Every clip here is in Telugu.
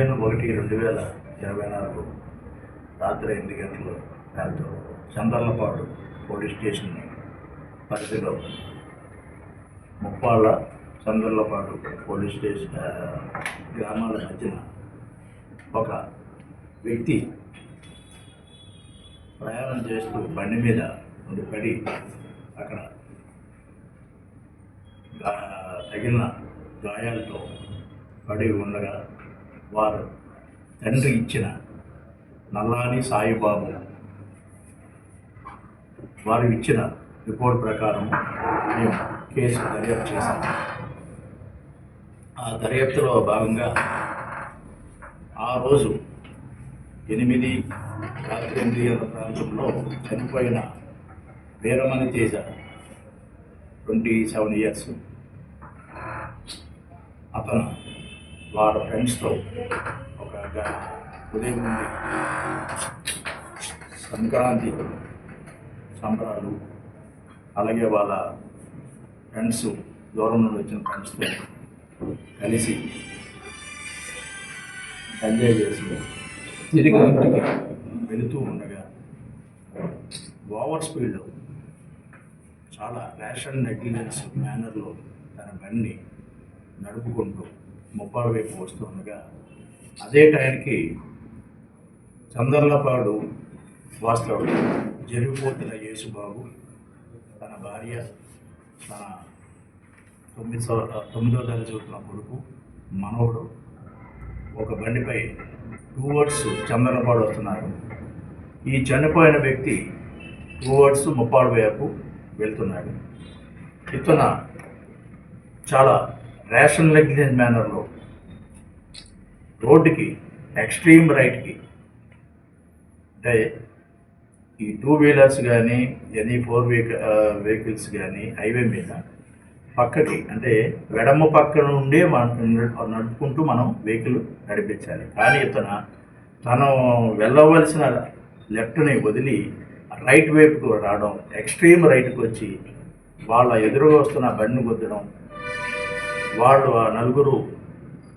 పదిహేను ఒకటి రెండు వేల ఇరవై నాలుగు రాత్రి ఎనిమిది గంటలు దాంతో చందర్లపాడు పోలీస్ స్టేషన్ పరిధిలో ముప్పాళ్ళ చందర్లపాడు పోలీస్ స్టేషన్ గ్రామాల మధ్యన ఒక వ్యక్తి ప్రయాణం చేస్తూ బండి మీద ఉండి పడి అక్కడ తగిన తగిలిన గాయాలతో పడి ఉండగా వారు తండ్రి ఇచ్చిన నల్లాని సాయిబాబు వారు ఇచ్చిన రిపోర్ట్ ప్రకారం మేము కేసు దర్యాప్తు చేశాము ఆ దర్యాప్తులో భాగంగా ఆ రోజు ఎనిమిది రాత్రి ఎనిమిది గంటల ప్రాంతంలో చనిపోయిన Veeramani Teja twenty seven years అతను వాళ్ళ ఫ్రెండ్స్తో ఒక ఉదయం నుండి సంక్రాంతి సంబరాలు అలాగే వాళ్ళ ఫ్రెండ్స్ దూరం నుండి వచ్చిన ఫ్రెండ్స్తో కలిసి ఎంజాయ్ చేసి తిరిగి ఇంటికి వెళుతూ ఉండగా ఓవర్ స్పీడ్లో చాలా రేషన్ నెగ్లిజెన్స్ మేనర్లో తన బండిని నడుపుకుంటూ ముప్పాడు వైపు వస్తుండగా అదే టైంకి చందర్లపాడు వాస్తవుడు జరిగిపోతున్న యేసుబాబు తన భార్య తన తొమ్మిది సంవ- తొమ్మిదో తరగతి చదువుతున్న కొడుకు మనవడు ఒక బండిపై టూ వర్డ్స్ చందనపాడు వస్తున్నారు. ఈ చనిపోయిన వ్యక్తి టూ వర్డ్స్ ముప్పాడు వైపు వెళ్తున్నాడు. ఇతను చాలా రేషన్ నెగ్లిజెన్స్ మేనర్లో. రోడ్డుకి ఎక్స్ట్రీమ్ రైట్కి. అంటే ఈ టూ వీలర్స్ కానీ ఎనీ ఫోర్ వీక్ వెహికల్స్ కానీ హైవే మీద పక్కకి అంటే వెడమ పక్క నుండే నడుపుకుంటూ మనం వెహికల్ నడిపించాలి. కానీ ఇతను తను వెళ్ళవలసిన లెఫ్ట్ని వదిలి రైట్ వైపుకు రావడం ఎక్స్ట్రీమ్ రైట్కి వచ్చి వాళ్ళ ఎదురుగా వస్తున్న బండిని గుద్దడం వాళ్ళు ఆ నలుగురు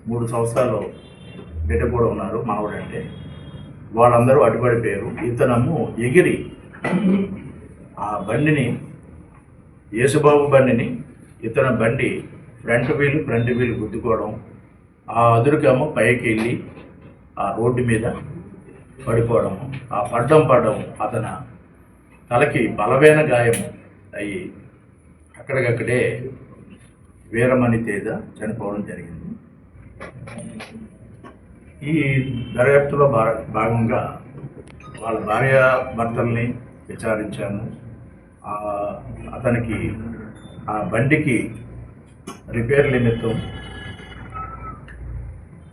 మూడు సంవత్సరాలు బిడ్డ ఉన్నారు మావాడంటే వాళ్ళందరూ అడ్డుపడిపోయారు. ఇతనము ఎగిరి ఆ బండిని యేసుబాబు బండిని ఇతన బండి ఫ్రంట్ వీల్ ఫ్రంట్ వీల్ గుద్దుకోవడం ఆ అదురుకేమో పైకి వెళ్ళి ఆ రోడ్డు మీద పడిపోవడం ఆ పడ్డం పడడం అతన తలకి బలమైన గాయము అయ్యి అక్కడికక్కడే వీరమణి తేజ చనిపోవడం జరిగింది. ఈ దర్యాప్తులో భాగంగా వాళ్ళ భార్య భర్తల్ని విచారించాను అతనికి ఆ బండికి రిపేర్ నిమిత్తం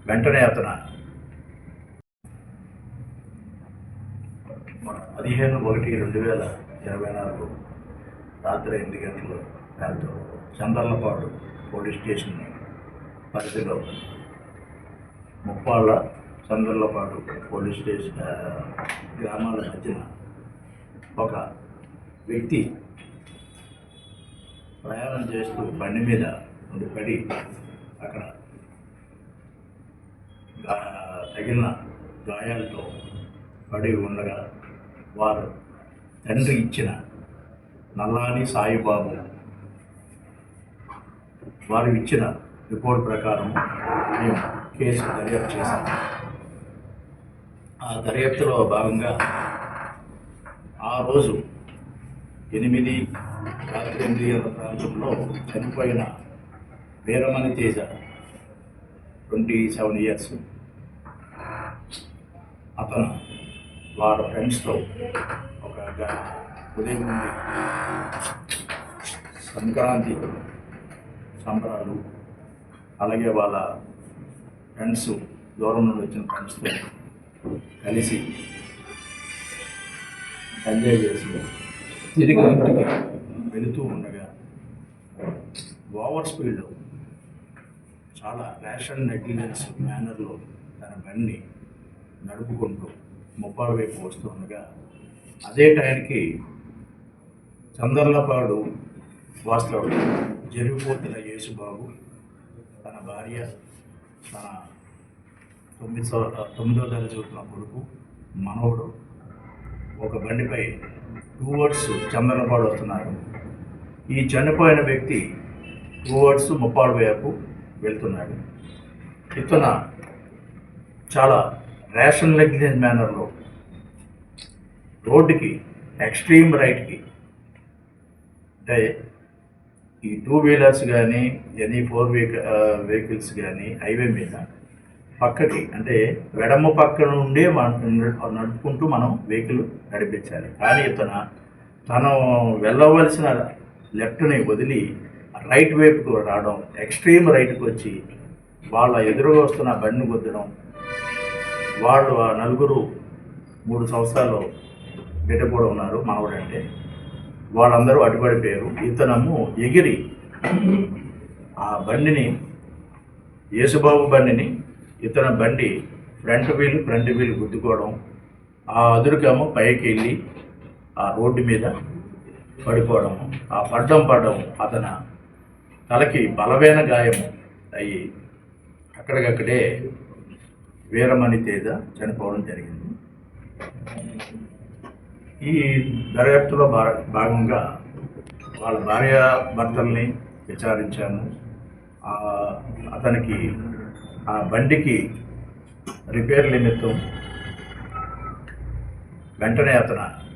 వెంటనే అతను పదిహేను ఒకటి రెండు వేల ఇరవై నాలుగు రాత్రి ఎనిమిది గంటలు దాంతో చందర్లపాడు పోలీస్ స్టేషన్ పరిధిలో ముప్పాళ్ళ చందర్లపాడు పోలీస్ స్టేషన్ గ్రామాల మధ్యన ఒక వ్యక్తి ప్రయాణం చేస్తూ బండి మీద ఉండి పడి అక్కడ తగిన తగిలిన గాయాలతో పడి ఉండగా వారు తండ్రి ఇచ్చిన నల్లాని సాయిబాబు వారు ఇచ్చిన రిపోర్ట్ ప్రకారం మేము కేసు దర్యాప్తు చేశాము ఆ దర్యాప్తులో భాగంగా ఆ రోజు ఎనిమిది రాత్రి ఎనిమిది గంటల ప్రాంతంలో చనిపోయిన Veeramani Teja twenty seven years. అతను వాళ్ళ ఫ్రెండ్స్తో ఒక ఉదయం నుండి సంక్రాంతి సంబరాలు అలాగే వాళ్ళ ఫ్రెండ్స్ దూరం నుండి వచ్చిన ఫ్రెండ్స్తో కలిసి ఎంజాయ్ చేసి తిరిగి ఇంటికి వెళుతూ. ఉండగా ఓవర్ స్పీడ్లో చాలా రేషన్ నెగ్లిజెన్స్ మేనర్లో తన బండిని నడుపుకుంటూ ముప్పాడు వైపు వస్తుండగా అదే టైంకి చందర్లపాడు వాస్తవం. జరిగిపోతున్న యేసుబాబు తన భార్య తన తొమ్మిది తొమ్మిదో తరగతి చదువుతున్న కొడుకు మనవడు ఒక బండిపై టూవర్డ్స్ చందనపాడు వస్తున్నారు. ఈ చనిపోయిన వ్యక్తి టూవర్డ్స్ ముప్పాడు వైపు వెళ్తున్నాడు. ఇతన చాలా రేషన్ నెగ్లిజెన్స్ మేనర్లో రోడ్డుకి ఎక్స్ట్రీమ్ రైట్కి అంటే ఈ టూ వీలర్స్ కానీ ఎనీ ఫోర్ వెహిక వెహికల్స్ కానీ హైవే మీద పక్కకి అంటే వెడమ పక్కన ఉండే నడుపుకుంటూ మనం వెహికల్ నడిపించాలి. కానీ ఇతను తను వెళ్ళవలసిన లెఫ్ట్ని వదిలి రైట్ వైపుకు రావడం ఎక్స్ట్రీమ్ రైట్కి వచ్చి వాళ్ళ ఎదురుగా వస్తున్న బండిని గుద్దడం వాళ్ళు ఆ నలుగురు మూడు సంవత్సరాలు బిడ్డ కూడా ఉన్నారు మనవడంటే వాళ్ళందరూ అడ్డుపడిపోయారు ఇతనము ఎగిరి ఆ బండిని యేసుబాబు బండిని ఇతను బండి ఫ్రంట్ వీల్ ఫ్రంట్ వీల్ గుద్దుకోవడం ఆ అదురుకేమో పైకి వెళ్ళి ఆ రోడ్డు మీద పడిపోవడం ఆ పడ్డం పడ్డం అతను తలకి బలమైన గాయము అయ్యి అక్కడికక్కడే వీరమణి తేజ చనిపోవడం జరిగింది. ఈ దర్యాప్తులో భాగంగా వాళ్ళ భార్య భర్తల్ని విచారించాము. అతనికి ఆ బండికి రిపేర్ నిమిత్తం వెంటనే అతను